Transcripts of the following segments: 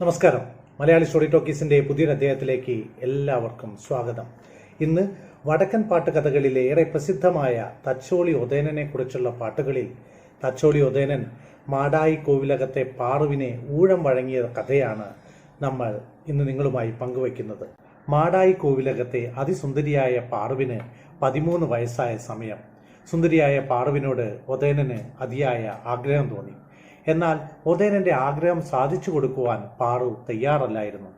നമസ്കാരം. മലയാളി സ്റ്റോറി ടോക്കീസിന്റെ പുതിയൊരു അദ്ദേഹത്തിലേക്ക് എല്ലാവർക്കും സ്വാഗതം. ഇന്ന് വടക്കൻ പാട്ട് കഥകളിലെ ഏറെ പ്രസിദ്ധമായ തച്ചോളി ഒതേനനെ കുറിച്ചുള്ള പാട്ടുകളിൽ തച്ചോളി ഒതേനൻ മാടായി കോവിലകത്തെ പാറുവിനെ ഊഴം വഴങ്ങിയ കഥയാണ് നമ്മൾ ഇന്ന് നിങ്ങളുമായി പങ്കുവയ്ക്കുന്നത്. മാടായി കോവിലകത്തെ അതിസുന്ദരിയായ പാറുവിന് പതിമൂന്ന് വയസ്സായ സമയം. സുന്ദരിയായ പാറുവിനോട് ഒതേനന് അതിയായ ആഗ്രഹം തോന്നി. എന്നാൽ ഒതേനന്റെ ആഗ്രഹം സാധിച്ചു കൊടുക്കുവാൻ പാറു തയ്യാറല്ലായിരുന്നു.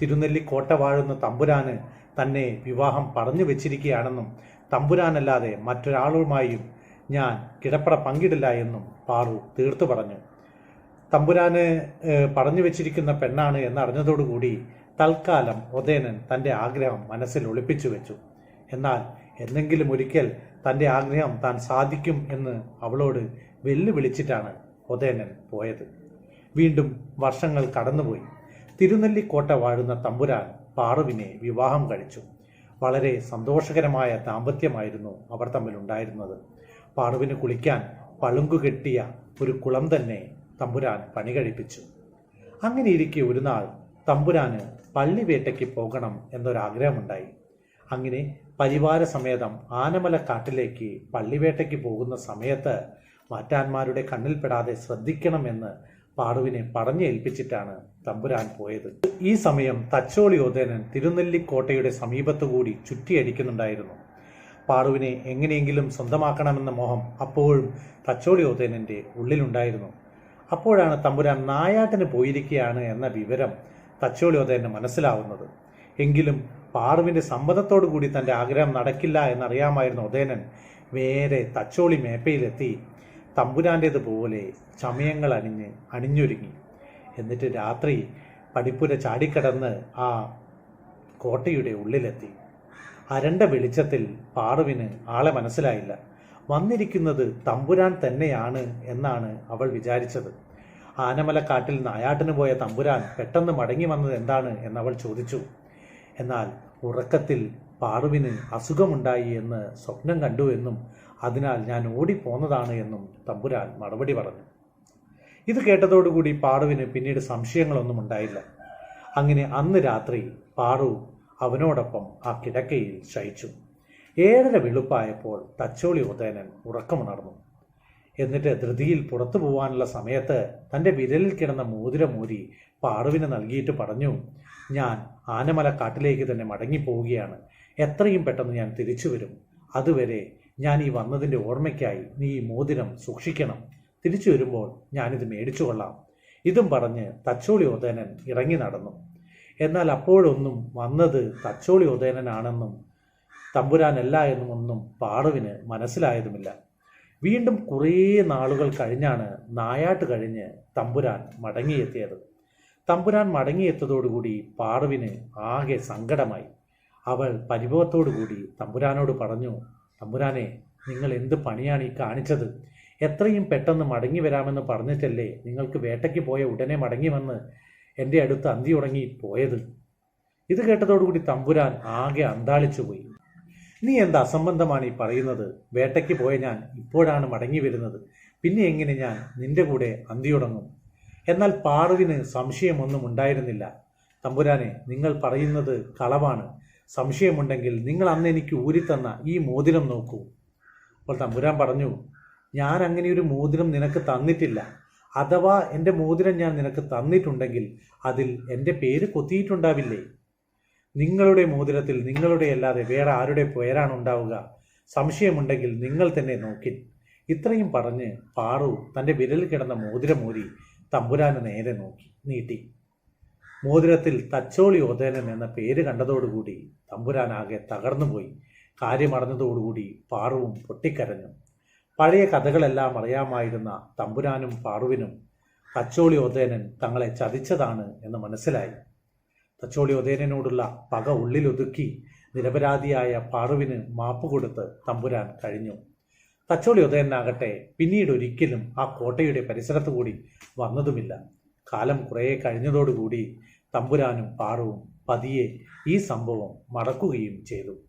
തിരുനെല്ലി കോട്ട വാഴുന്ന തമ്പുരാന് തന്നെ വിവാഹം പറഞ്ഞു വെച്ചിരിക്കുകയാണെന്നും തമ്പുരാനല്ലാതെ മറ്റൊരാളുമായും ഞാൻ കിടപ്പട പങ്കിടില്ല എന്നും പാറു തീർത്തു പറഞ്ഞു. തമ്പുരാന് പറഞ്ഞു വെച്ചിരിക്കുന്ന പെണ്ണാണ് എന്നറിഞ്ഞതോടുകൂടി തൽക്കാലം ഒതേനൻ തന്റെ ആഗ്രഹം മനസ്സിൽ ഒളിപ്പിച്ചു വെച്ചു. എന്നാൽ എന്തെങ്കിലും ഒരിക്കൽ തന്റെ ആഗ്രഹം താൻ സാധിക്കും എന്ന് അവളോട് വെല്ലുവിളിച്ചിട്ടാണ് ഒതേനൻ പോയത്. വീണ്ടും വർഷങ്ങൾ കടന്നുപോയി. തിരുനെല്ലിക്കോട്ട വാഴുന്ന തമ്പുരാൻ പാറുവിനെ വിവാഹം കഴിച്ചു. വളരെ സന്തോഷകരമായ ദാമ്പത്യമായിരുന്നു അവർ തമ്മിലുണ്ടായിരുന്നത്. പാറുവിന് കുളിക്കാൻ പളുങ്കുകെട്ടിയ ഒരു കുളം തന്നെ തമ്പുരാൻ പണി കഴിപ്പിച്ചു. അങ്ങനെയിരിക്കെ ഒരു നാൾ തമ്പുരാന് പള്ളിവേട്ടയ്ക്ക് പോകണം എന്നൊരാഗ്രഹമുണ്ടായി. അങ്ങനെ പരിവാര സമേതം ആനമല കാട്ടിലേക്ക് പള്ളിവേട്ടയ്ക്ക് പോകുന്ന സമയത്ത് മാറ്റാന്മാരുടെ കണ്ണിൽപ്പെടാതെ ശ്രദ്ധിക്കണമെന്ന് പാറുവിനെ പറഞ്ഞേൽപ്പിച്ചിട്ടാണ് തമ്പുരാൻ പോയത്. ഈ സമയം തച്ചോളി തിരുനെല്ലി തിരുനെല്ലിക്കോട്ടയുടെ സമീപത്തുകൂടി ചുറ്റിയടിക്കുന്നുണ്ടായിരുന്നു. പാടുവിനെ എങ്ങനെയെങ്കിലും സ്വന്തമാക്കണമെന്ന മോഹം അപ്പോഴും തച്ചോളി ഓതേനന്റെ ഉള്ളിലുണ്ടായിരുന്നു. അപ്പോഴാണ് തമ്പുരാൻ നായാട്ടിന് പോയിരിക്കുകയാണ് എന്ന വിവരം തച്ചോളി ഓതേന് മനസ്സിലാവുന്നത്. എങ്കിലും പാറുവിന്റെ സമ്മതത്തോടു കൂടി തന്റെ ആഗ്രഹം നടക്കില്ല എന്നറിയാമായിരുന്ന ഉദയനൻ വേറെ തച്ചോളി മേപ്പയിലെത്തി തമ്പുരാന്റേതുപോലെ ചമയങ്ങൾ അണിഞ്ഞ് അണിഞ്ഞൊരുങ്ങി. എന്നിട്ട് രാത്രി പടിപ്പുര ചാടിക്കടന്ന് ആ കോട്ടയുടെ ഉള്ളിലെത്തി. അരണ്ട വെളിച്ചത്തിൽ പാറുവിന് ആളെ മനസ്സിലായില്ല. വന്നിരിക്കുന്നത് തമ്പുരാൻ തന്നെയാണ് എന്നാണ് അവൾ വിചാരിച്ചത്. ആനമലക്കാട്ടിൽ നായാട്ടിന് പോയ തമ്പുരാൻ പെട്ടെന്ന് മടങ്ങി വന്നത് എന്താണ് എന്നവൾ ചോദിച്ചു. എന്നാൽ ഉറക്കത്തിൽ പാറുവിന് അസുഖമുണ്ടായി എന്ന് സ്വപ്നം കണ്ടു എന്നും അതിനാൽ ഞാൻ ഓടിപ്പോന്നതാണ് എന്നും തമ്പുരാൻ മറുപടി പറഞ്ഞു. ഇത് കേട്ടതോടുകൂടി പാറുവിന് പിന്നീട് സംശയങ്ങളൊന്നും ഉണ്ടായില്ല. അങ്ങനെ അന്ന് രാത്രി പാറു അവനോടൊപ്പം ആ കിടക്കയിൽ ശയിച്ചു. ഏഴര വെളുപ്പായപ്പോൾ തച്ചോളി ഉദയനൻ ഉറക്കമുണർന്നു. എന്നിട്ട് ധൃതിയിൽ പുറത്തു പോവാനുള്ള സമയത്ത് തന്റെ വിരലിൽ കിടന്ന മോതിരമൂരി പാറുവിന് നൽകിയിട്ട് പറഞ്ഞു ഞാൻ ആനമല കാട്ടിലേക്ക് തന്നെ മടങ്ങിപ്പോവുകയാണ്. എത്രയും പെട്ടെന്ന് ഞാൻ തിരിച്ചു വരും. അതുവരെ ഞാൻ ഈ വന്നതിന്റെ ഓർമ്മയ്ക്കായി നീ ഈ മോതിരം സൂക്ഷിക്കണം. തിരിച്ചു വരുമ്പോൾ ഞാനിത് മേടിച്ചു കൊള്ളാം. ഇതും പറഞ്ഞ് തച്ചോളി ഉദയനൻ ഇറങ്ങി നടന്നു. എന്നാൽ അപ്പോഴൊന്നും വന്നത് തച്ചോളി ഉദയനനാണെന്നും തമ്പുരാനല്ല എന്നും ഒന്നും പാറുവിന് മനസ്സിലായതുമില്ല. വീണ്ടും കുറേ നാളുകൾ കഴിഞ്ഞാണ് നായാട്ട് കഴിഞ്ഞ് തമ്പുരാൻ മടങ്ങിയെത്തിയത്. തമ്പുരാൻ മടങ്ങിയെത്തതോടുകൂടി പാറുവിന് ആകെ സങ്കടമായി. അവൾ പരിഭവത്തോടുകൂടി തമ്പുരാനോട് പറഞ്ഞു തമ്പുരാനെ നിങ്ങൾ എന്ത് പണിയാണ് ഈ കാണിച്ചത്? എത്രയും പെട്ടെന്ന് മടങ്ങി വരാമെന്ന് പറഞ്ഞിട്ടല്ലേ നിങ്ങൾക്ക് വേട്ടയ്ക്ക് പോയ ഉടനെ മടങ്ങി വന്ന് എന്റെ അടുത്ത് അന്തി ഉടങ്ങി പോയത്? ഇത് കേട്ടതോടുകൂടി തമ്പുരാൻ ആകെ അന്താളിച്ചു പോയി. നീ എന്ത് അസംബന്ധമാണ് ഈ പറയുന്നത്? വേട്ടയ്ക്ക് പോയ ഞാൻ ഇപ്പോഴാണ് മടങ്ങി വരുന്നത്. പിന്നെ എങ്ങനെ ഞാൻ നിന്റെ കൂടെ അന്തിയുടങ്ങും എന്നാൽ പാറുവിന് സംശയമൊന്നും ഉണ്ടായിരുന്നില്ല. തമ്പുരാനെ നിങ്ങൾ പറയുന്നത് കളവാണ്. സംശയമുണ്ടെങ്കിൽ നിങ്ങൾ അന്ന് എനിക്ക് ഊരിത്തന്ന ഈ മോതിരം നോക്കൂ. അപ്പോൾ തമ്പുരാൻ പറഞ്ഞു ഞാൻ അങ്ങനെ ഒരു മോതിരം നിനക്ക് തന്നിട്ടില്ല. അഥവാ എന്റെ മോതിരം ഞാൻ നിനക്ക് തന്നിട്ടുണ്ടെങ്കിൽ അതിൽ എന്റെ പേര് കൊത്തിയിട്ടുണ്ടാവില്ലേ? നിങ്ങളുടെ മോതിരത്തിൽ നിങ്ങളുടെ അല്ലാതെ വേറെ ആരുടെ പേരാണ് ഉണ്ടാവുക? സംശയമുണ്ടെങ്കിൽ നിങ്ങൾ തന്നെ നോക്കിൻ. ഇത്രയും പറഞ്ഞ് പാറു തന്റെ വിരലിൽ കിടന്ന മോതിരം മോതിരമൂരി തമ്പുരാന് നേരെ നോക്കി നീട്ടി. മോതിരത്തിൽ തച്ചോളി ഓതേനൻ എന്ന പേര് കണ്ടതോടുകൂടി തമ്പുരാനാകെ തകർന്നുപോയി. കാര്യമറിഞ്ഞതോടുകൂടി പാറുവും പൊട്ടിക്കരഞ്ഞു. പഴയ കഥകളെല്ലാം അറിയാമായിരുന്ന തമ്പുരാനും പാറുവിനും തച്ചോളി ഒതേനൻ തങ്ങളെ ചതിച്ചതാണ് എന്ന് മനസ്സിലായി. തച്ചോളി ഒതേനോടുള്ള പക ഉള്ളിലൊതുക്കി നിരപരാധിയായ പാറുവിന് മാപ്പ് കൊടുത്ത് തമ്പുരാൻ കഴിഞ്ഞു. തച്ചോളി ഉദയനാകട്ടെ പിന്നീട് ഒരിക്കലും ആ കോട്ടയുടെ പരിസരത്തു കൂടി വന്നതുമില്ല. കാലം കുറേ കഴിഞ്ഞതോടുകൂടി തമ്പുരാനും പാറുവും പതിയെ ഈ സംഭവം മറക്കുകയും ചെയ്തു.